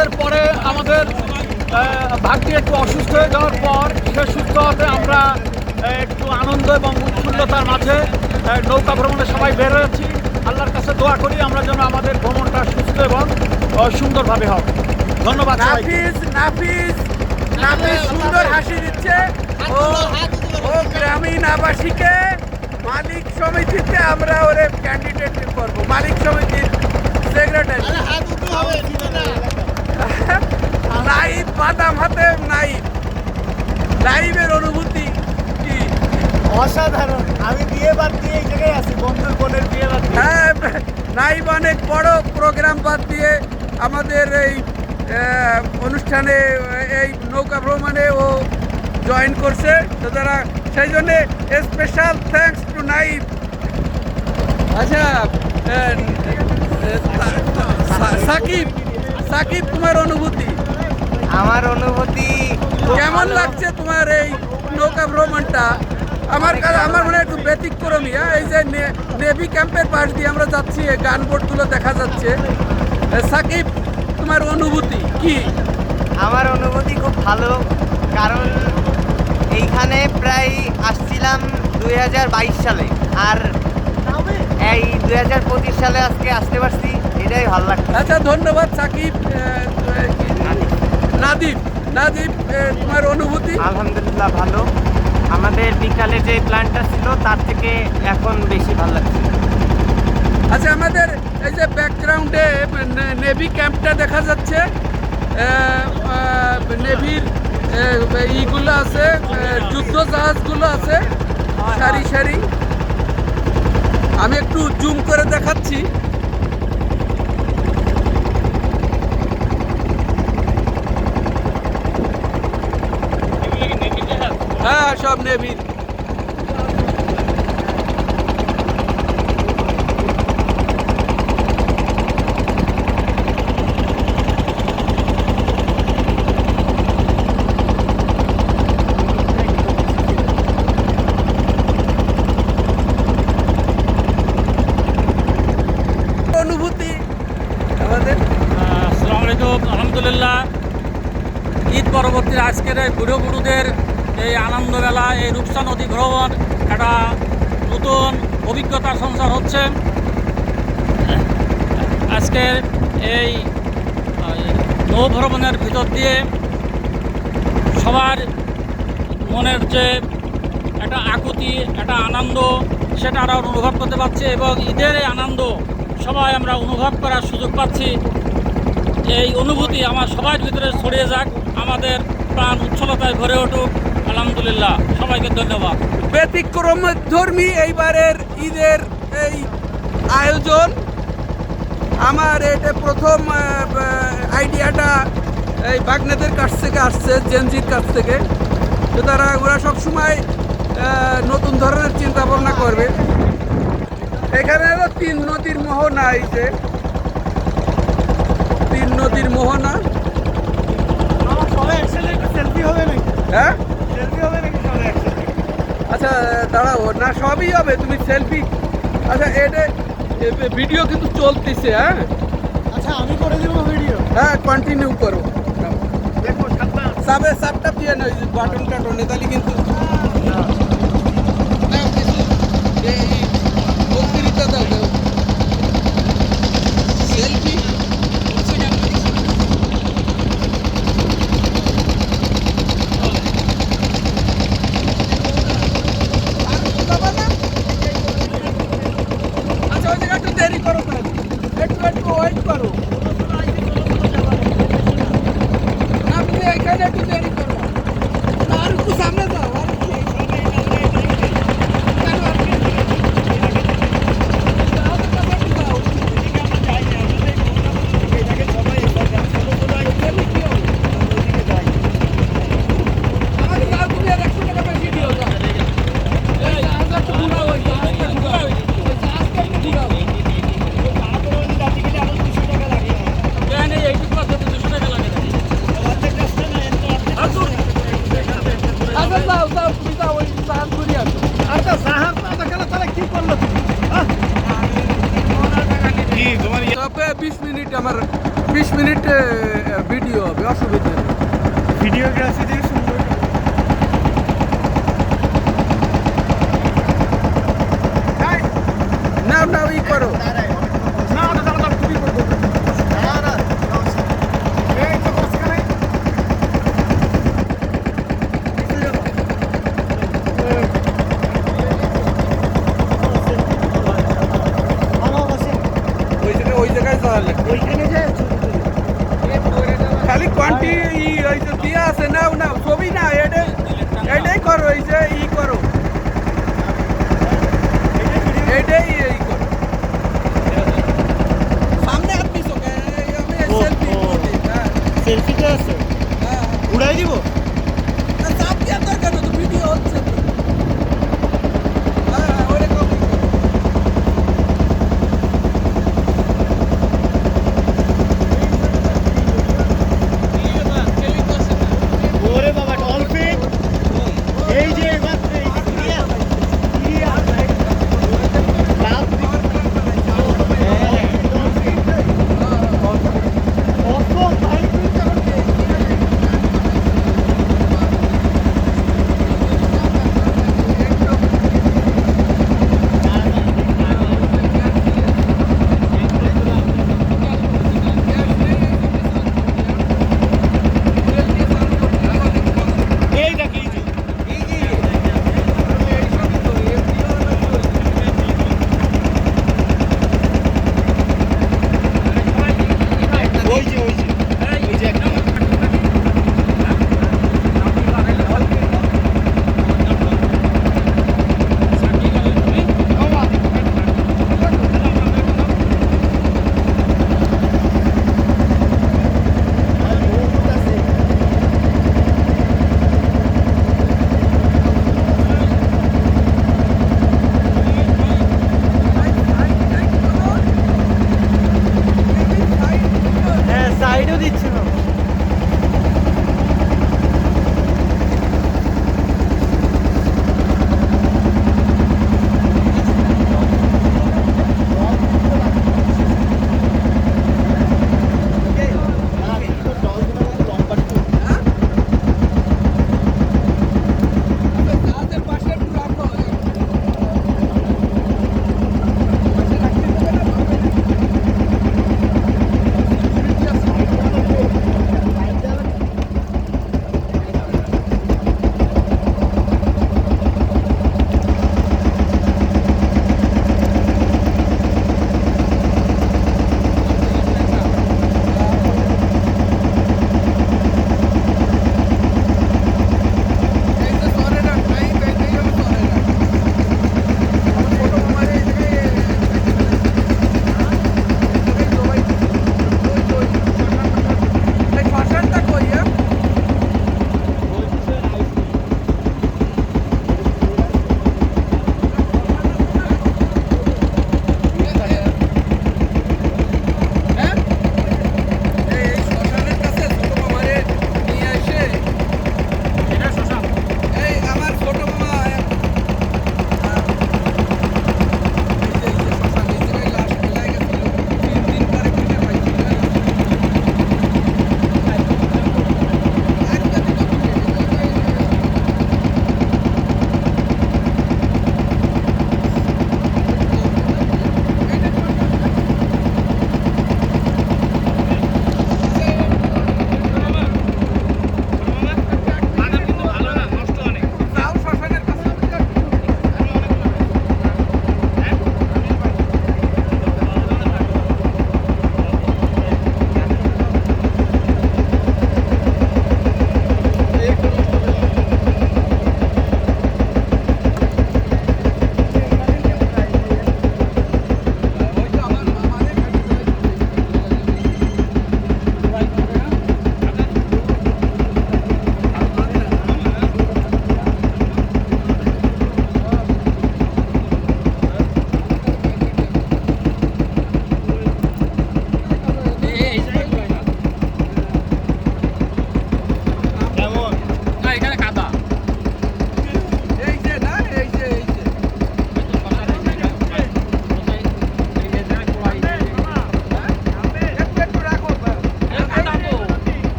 ঈদের পরে আমাদের ভাগ্যে একটু অসুস্থ হয়ে যাওয়ার পর সে সুস্থ হতে আমরা একটু আনন্দ এবং উৎফুল্লতার মাঝে নৌকা ভ্রমণে সবাই বের হয়েছি। আল্লাহর কাছে দোয়া করি আমরা যেন আমাদের ভ্রমণটা সুস্থ এবং সুন্দরভাবে হয় ধন্যবাদ। নাফিস নাফিস নাফিস সুন্দর হাসি দিচ্ছে। ও ও গ্রামীণ আবাসিকে মালিক সমিতিতে আমরা ওরে ক্যান্ডিডেট করব। মালিক সমিতির সেক্রেটারি নাইব বাদাম হাতে নাইব নাইবের অনুভূতি কি? অসাধারণ। আমি বিয়ে বাদ দিয়ে এই জায়গায় আছি বন্ধুর বোনের বিয়ে বাদ হ্যাঁ নাইব অনেক বড় প্রোগ্রাম বাদ দিয়ে আমাদের এই অনুষ্ঠানে এই নৌকা ভ্রমণে ও জয়েন করছে। তো তারা সেই জন্যে স্পেশাল থ্যাঙ্কস টু নাইব আচ্ছা সাকিব সাকিব তোমার অনুভূতি? আমার অনুভূতি কেমন লাগছে তোমার এই নৌকা ভ্রমণটা? আমার আমার মনে হয় একটু ব্যতিক্রমী হ্যাঁ? এই যে নেভি ক্যাম্পের পাশ দিয়ে আমরা যাচ্ছি গান বোটগুলো দেখা যাচ্ছে। সাকিব তোমার অনুভূতি কি? আমার অনুভূতি খুব ভালো কারণ এইখানে প্রায় আসছিলাম দু হাজার বাইশ সালে আর এই দু হাজার পঁচিশ সালে আজকে আসতে পারছি এটাই ভালো লাগছে। আচ্ছা ধন্যবাদ সাকিব নাদিব নাদিব তোমার অনুভূতি? আলহামদুলিল্লাহ ভালো। আমাদের বিকালে যে প্ল্যানটা ছিল তার থেকে এখন বেশি ভালো লাগছে। আচ্ছা আমাদের এই যে ব্যাকগ্রাউন্ডে নেভি ক্যাম্পটা দেখা যাচ্ছে। নেভির ইগুলো আছে যুদ্ধ জাহাজগুলো আছে সারি সারি। আমি একটু জুম করে দেখাচ্ছি এগুলো কি নেকি জাহাজ হ্যাঁ সব নেভির অনুভূতি আমাদের? আসসালামু আলাইকুম আলহামদুলিল্লাহ। ঈদ পরবর্তী আজকের বুড়ো বুড়োদের এই আনন্দবেলা এই রূপসা নদী ভ্রমণ একটা নতুন অভিজ্ঞতার সংসার হচ্ছে। আজকের এই নৌ ভ্রমণের ভিতর দিয়ে সবার মনের যে একটা আকুতি, একটা আনন্দ, সেটা আমরা অনুভব করতে পারছি এবং ঈদের এই আনন্দ সবাই আমরা অনুভব করার সুযোগ পাচ্ছি। এই অনুভূতি আমার সবার ভিতরে ছড়িয়ে যাক, আমাদের প্রাণ উচ্ছলতায় ভরে উঠুক। আলহামদুলিল্লাহ সবাইকে ধন্যবাদ। ব্যতিক্রম ধর্মী এইবারের ঈদের এই আয়োজন। আমার এটা প্রথম আইডিয়াটা এই বাগনেদের কাছ থেকে আসছে জেনজির কাছ থেকে। তো তারা ওরা সবসময় নতুন ধরনের চিন্তা ভাবনা করবে। এখানে তিন নদীর মোহনা এই যে। তিন নদীর মোহনা। আমার সবাই একসাথে একটা সেলফি হবে নাকি? হ্যাঁ সেলফি হবে নাকি সবাই একসাথে আচ্ছা দাঁড়াও না সবই হবে তুমি সেলফি আচ্ছা এটা ভিডিও কিন্তু চলতেছে হ্যাঁ? আচ্ছা আমি করে দেবো ভিডিও হ্যাঁ কন্টিনিউ করো। দেখো সাতটা সাবে সাবটা দিয়ে না বাটন টাটনে তাহলে কিন্তু বক্তৃতা দাও দাও সেলফি আচ্ছা ওই জায়গা একটু দেরি করো তাহলে একটু একটু ওয়েট করো। আপনি এখানে একটু দেরি করো। আর সামনে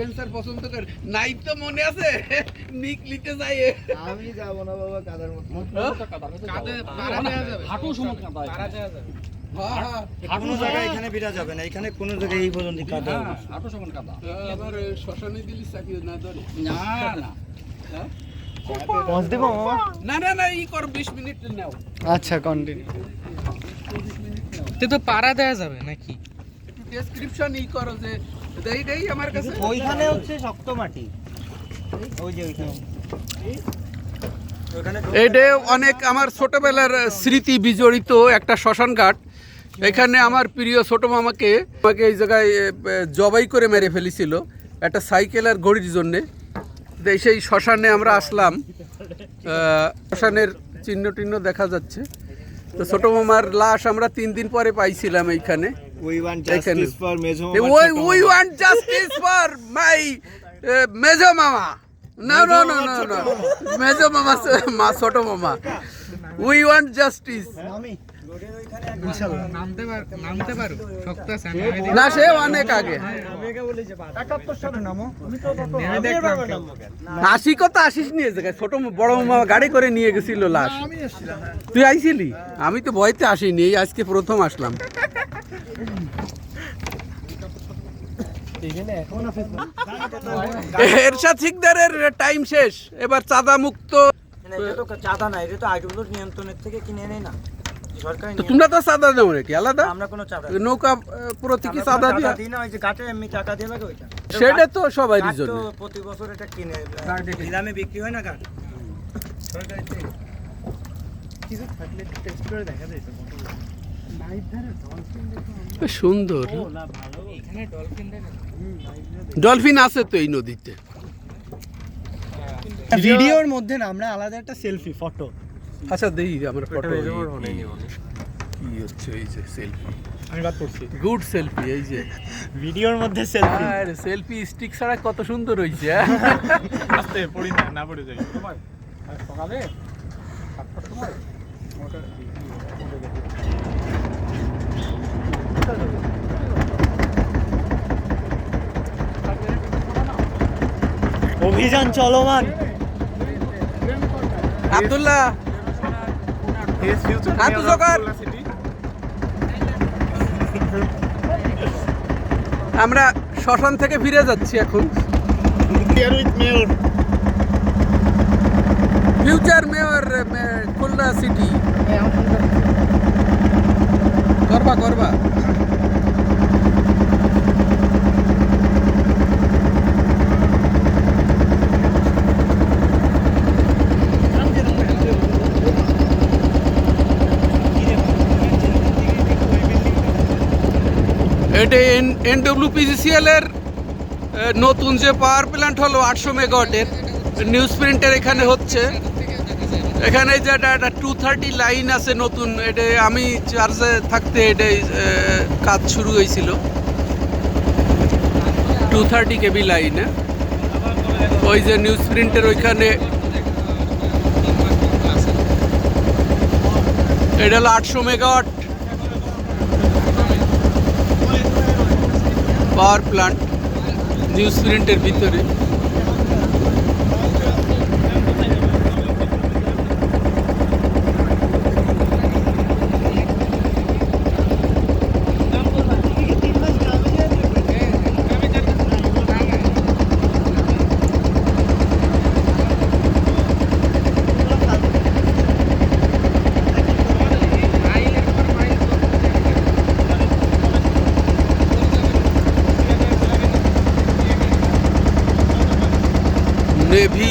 অ্যাডভেঞ্চার পছন্দ করে। নাই তো মনে আছে? নিক লিতে যাই। আমি যাব না বাবা কাদার মধ্যে। হাঁটু সমান কাদা হ্যাঁ হ্যাঁ। কোনো জায়গায় এখানে বিরা যাবে না এখানে কোনো জায়গায় এই পর্যন্ত কাদা হাঁটু সমান কাদা। আবার শ্মশানে দিলি চাকরি না ধরে? না না। পৌঁছ দেবো না না না ই কর বিশ মিনিট নাও। আচ্ছা কন্টিনিউ তো পাড়া দেওয়া যাবে নাকি? ডেসক্রিপশন ই করো যে দেই দেই আমার কাছে। ওইখানে হচ্ছে শক্ত মাটি। ওই যে ওইখানে। এটা অনেক আমার ছোটবেলার স্মৃতি বিজড়িত একটা শ্মশান ঘাট এখানে আমার প্রিয় ছোট মামাকে আমাকে এই জায়গায় জবাই করে মেরে ফেলেছিল। একটা সাইকেল আর ঘড়ির জন্যে। সেই শ্মশানে আমরা আসলাম। শ্মশানের চিহ্ন টিহ্ন দেখা যাচ্ছে। তো ছোট মামার লাশ আমরা তিন দিন পরে পাইছিলাম এইখানে। We want. জাস্টিস ফর মেজো ওই we want justice for my মেজো মামা না না না না না মেজো মামা মা ছোট মামা উই ওয়ান্ট জাস্টিস না সে অনেক আগে। আশি কত আসিস নিয়ে ছোট বড় মামা গাড়ি করে নিয়ে গেছিল লাশ। তুই আইছিলি? আমি তো ভয়তে আসিনি এই আজকে প্রথম আসলাম। এরশাদ সিকদারের টাইম শেষ। এবার চাঁদা মুক্ত। চাঁদা না এটা তো আইডব্লিউর নিয়ন্ত্রণের থেকে কিনে নেই না। তোমরা তো চাঁদা দেবো নাকি? আলাদা? আমরা কোনো চাঁদা নৌকা আহ, প্রতীকী চাঁদা দিয়া দিই না ওই যে গাটে এমনি টাকা দিয়ে লাগে ওইটা? সেটা তো জন্য। প্রতি বছর এটা কিনে নিলামে বিক্রি হয় না সুন্দর। ডলফিন আছে তো এই নদীতে। ভিডিওর মধ্যে না আমরা আলাদা একটা সেলফি ফটো আচ্ছা দেখি আমার ফটো কি হচ্ছে এই যে সেলফি আমি বাদ করছি গুড সেলফি এই যে। ভিডিওর মধ্যে সেলফি আরে সেলফি স্টিক ছাড়া কত সুন্দর হইছে হ্যাঁ? আস্তে পড়ি না না পড়ে যাই। সকালে? অভিযান চলমান। আব্দুল্লাহ। আমরা শ্মশান থেকে ফিরে যাচ্ছি এখন। ফিউচার মেয়র খুলনা সিটি করবা করবা। এটা এনডব্লিউপিজিসিএল এর আহ, নতুন যে পাওয়ার প্ল্যান্ট হলো আটশো মেগাওয়াটের নিউজ প্রিন্টের এখানে হচ্ছে। এখানে যে একটা টু থার্টি লাইন আছে নতুন এটা আমি চার্জে থাকতে এটাই কাজ শুরু হয়েছিল। টু থার্টি কেবি লাইনে ওই যে নিউজ প্রিন্টের ওইখানে। এটা হলো আটশো মেগাওয়াট পাওয়ার প্লান্ট নিউজ প্রিন্টের ভিতরে নেভি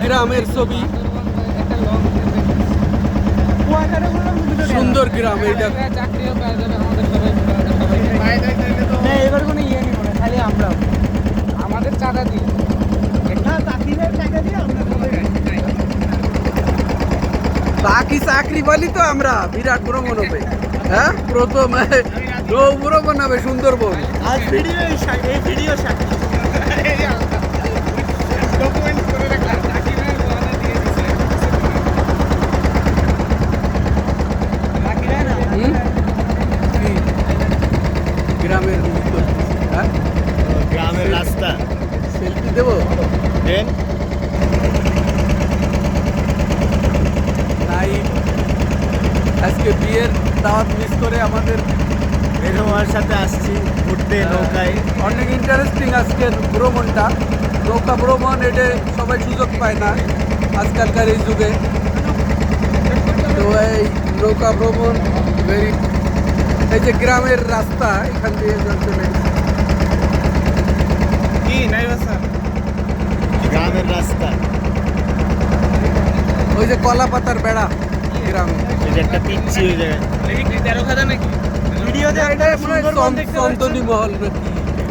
গ্রামের ছবি। সুন্দর গ্রাম এইটা। চাকরিও পাওয়া যাবে আমাদের সবাই না এবার কোনো ইয়ে খালি আমরা আমাদের চাঁদা দিই বাকি চাকরি বলি তো আমরা বিরাট ভ্রমণ হবে হ্যাঁ প্রথম ভ্রমণ হবে সুন্দরবন। ভিডিও এই ভিডিও সাক্ষী ডকুমেন্ট করে রাখলাম কাকিমার বহানা দিয়ে দিছে হুম? কি? গ্রামের ভিতর, হ্যাঁ গ্রামের রাস্তা সেলফি দেবো দেন নাই আজকে বিয়ের দাওয়াত মিস করে আমাদের বের হওয়ার সাথে আসছি ঘুরতে নৌকায় অনেক ইন্টারেস্টিং আজকের ভ্রমণটা নৌকা ভ্রমণ এটা সবাই সুযোগ পায় না আজকালকার এই যুগে। তো এই নৌকা ভ্রমণ ভেরি এই যে গ্রামের রাস্তা এখান দিয়ে চলতে কি নাই গ্রামের রাস্তা। ওই যে কলা পাতার বেড়া গ্রামে। যে একটা পিচ্ছি হয়ে যায় তেরো খাদা নাকি? ভিডিওতে এটা সুন্দরবন দেখতে মহল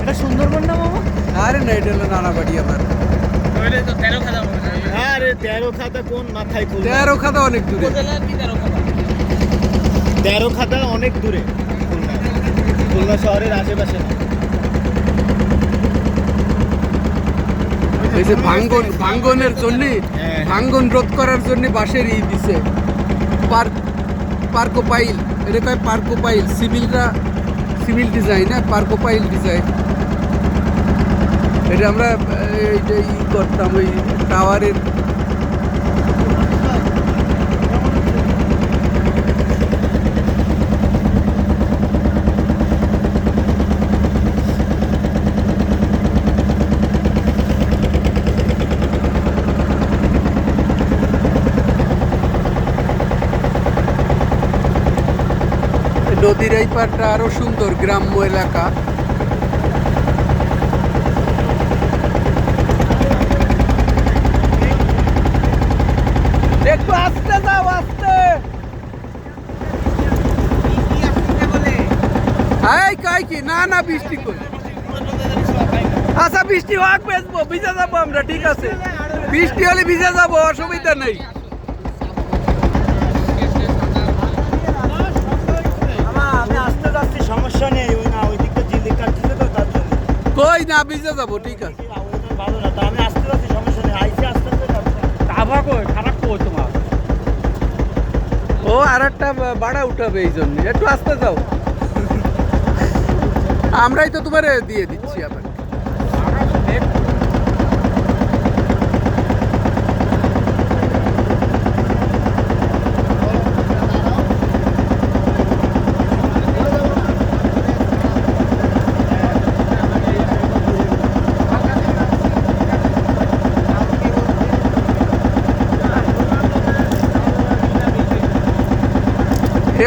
এটা সুন্দরবন না মামা? আরে না এটা হলো নানা বাড়ি আমার। তেরো খাদা আরে তেরো খাতা কোন মাথায় খুলবে? তেরো খাতা অনেক দূরে। তেরো খাতা? অনেক দূরে খুলনা। খুলনা শহরের আশেপাশে না। এই যে ভাঙ্গন ভাঙ্গনের জন্য হ্যাঁ। ভাঙ্গন রোধ করার জন্য বাঁশের ই দিছে। পার্ক পার্কো এটা কয় পার্কো পাইল? সিভিলরা সিভিল ডিজাইন হ্যাঁ পার্কো পাইল ডিজাইন। এটা আমরা আহ, এই যে ই করতাম ওই টাওয়ারের নদীর এই পারটা আরও সুন্দর গ্রাম্য এলাকা একটু আস্তে যাও আস্তে এই কয় কি না না বৃষ্টি আচ্ছা বৃষ্টি হোক বেচবো ভিজে যাব আমরা ঠিক আছে। বৃষ্টি হলে ভিজে যাব অসুবিধা নেই। মামা আমি আসতে যাচ্ছি সমস্যা নেই ওই না ওই দিকটা জিলিক কাটতেছে তো তার জন্য কই না ভিজে যাব ঠিক আছে। ভালো না তো আমি আসতে যাচ্ছি সমস্যা নেই আইসি আস্তে কই? খারাপ কই তোমার। ও আর একটা বাড়া উঠাবে এই জন্য। একটু আসতে যাও। আমরাই তো তোমার দিয়ে দিচ্ছি আবার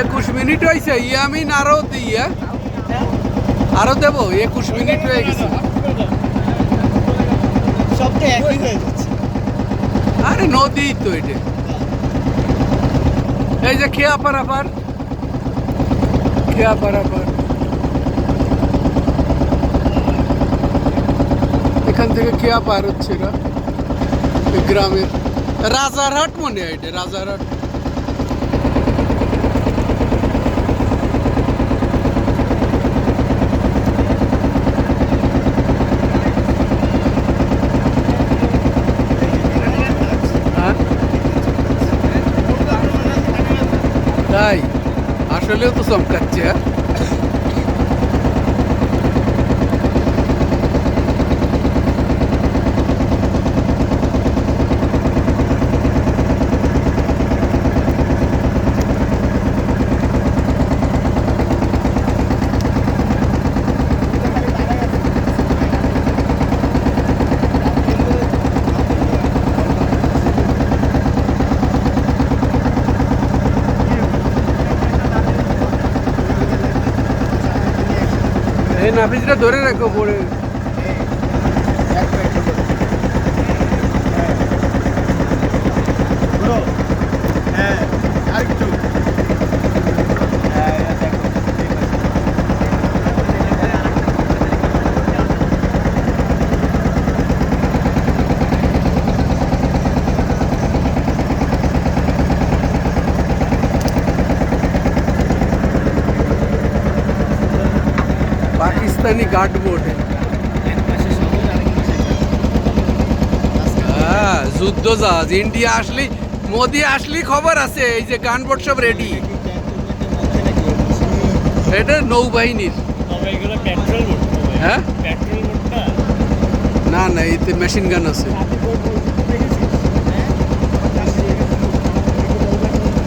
একুশ মিনিট হয়েছে ইয়ামিন দিই হ্যাঁ? আরও দেবো একুশ মিনিট হয়ে গেছে। সব তো একই হয়ে যাচ্ছে। আরে নদী তো এটা। এই যে খেয়া পারাপার। খেয়া পারাপার। এখান থেকে খেয়া পার হচ্ছে এই গ্রামের। রাজারহাট মনে হয় এটা রাজারহাট। olhando são cachê ধরে রাখো পড়ে হ্যাঁ আরেকটু হ্যাঁ দেখো পাকিস্তানি গার্ড হ্যাঁ যুদ্ধ জাহাজ ইন্ডিয়া আসলি মোদি আসলি খবর আছে, এই যে গান সব রেডি এটা নৌবাহিনীর। হ্যাঁ? না না, এতে মেশিন গান আছে।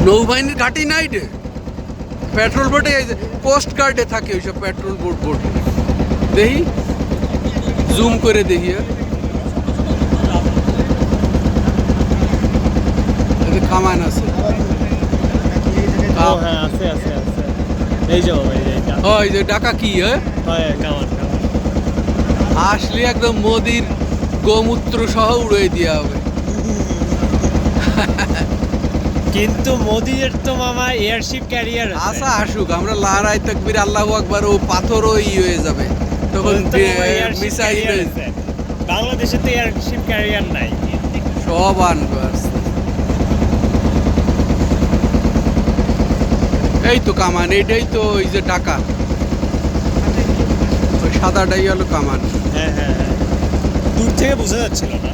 নৌবাহিনীর ঘাটি নাই রে। পেট্রোল যে কোস্ট গার্ডে থাকে ওইসব পেট্রোল বোর্ড বোর্ড দেখি জুম করে দেখি হ্যাঁ। কামান আছে। হ্যাঁ আছে আছে আছে। এই যে ডাকা কি হ্যাঁ? কামান আসলে একদম মোদির গোমূত্র সহ উড়ে দেওয়া হবে। কিন্তু মোদির তো মামা এয়ারশিপ ক্যারিয়ার আশা আসুক আমরা লারাই তকবির আল্লাহ আকবার ও পাথরও ই হয়ে যাবে। তখন মিসাইল বাংলাদেশে তো এয়ারশিপ ক্যারিয়ার নাই। সব আনবে এই তো কামান এইটাই তো ওই যে টাকা। ওই সাদাটাই হলো কামান। হ্যাঁ হ্যাঁ হ্যাঁ। দূর থেকে বোঝা যাচ্ছিল না।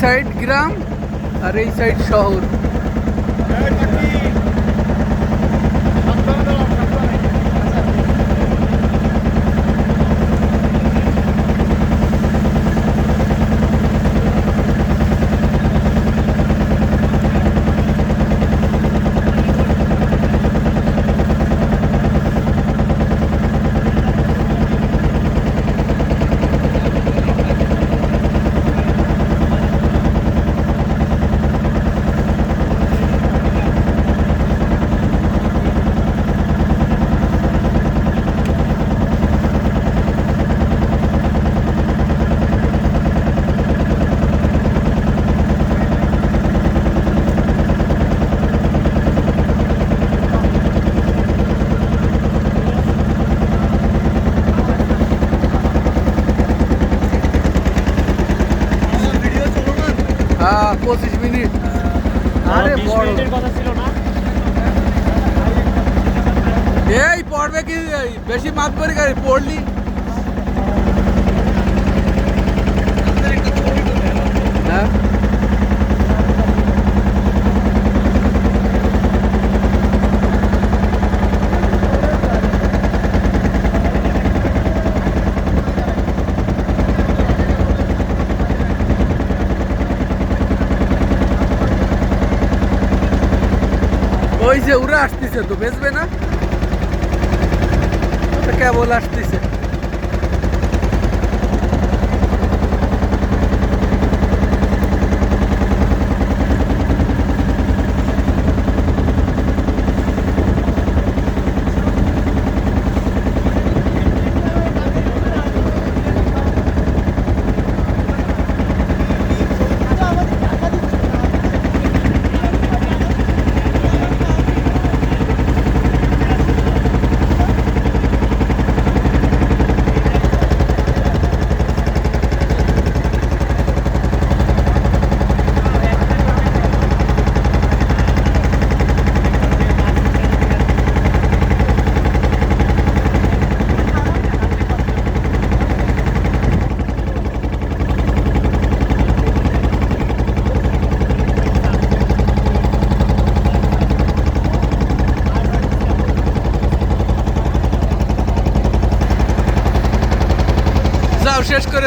সাইড গ্রাম আর এই সাইড শহর। পঁচিশ মিনিট। আরে বড়। ছিল না। এই পড়বে কি? বেশি মাপ করে গাড়ি পড়লি। হ্যাঁ? যে উড়ে আসতেছে তো বেচবে না? কেবল আসতেছে।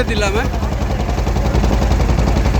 যাও শেষ করে দিলাম হ্যাঁ